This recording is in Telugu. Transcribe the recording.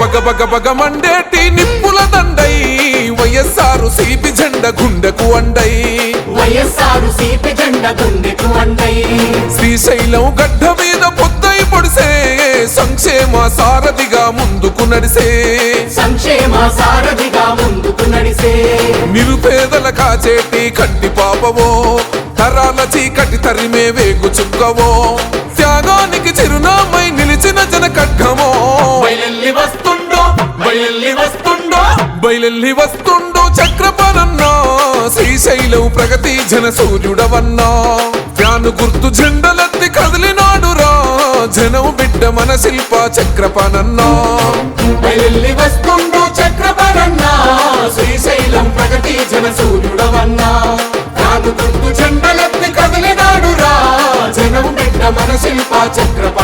గబ గబ మండేటి నిప్పుల దండై వైఎస్ఆర్ సిపి జెండ గుండెకు అండై. వైఎస్ఆర్ సీపి జెండ గుండెకు అండై. శ్రీశైలం గడ్డ మీద పొద్దై పొడిసే సంక్షేమ సారథిగా ముందుకు నడిసే. సంక్షేమ సారథిగా ముందుకు నడిసే. నిరుపేదల కాచేటి కంటి పాపవో తరాల చీకటి తరిమే వేగు చుక్కవో. త్యాగానికి చిరునామై బయల్లి వస్తుండో బయలెల్లి వస్తుండో చక్రపాలన్నా శ్రీశైలం ప్రగతి జన సూర్యుడవన్నా. ఫ్యాను గుర్తు జెండలెత్తి కదిలినాడురా జనం బిడ్డ మన శిల్ప చక్రపానన్నా. బయలెల్లి వస్తుండో చక్రపరన్నా శ్రీశైలం ప్రగతి జన సూర్యుడవన్నా. రాను గుర్తు చెండలెత్తి కదిలినాడురా జనం బిడ్డ మన శిల్ప చక్రపణన్నా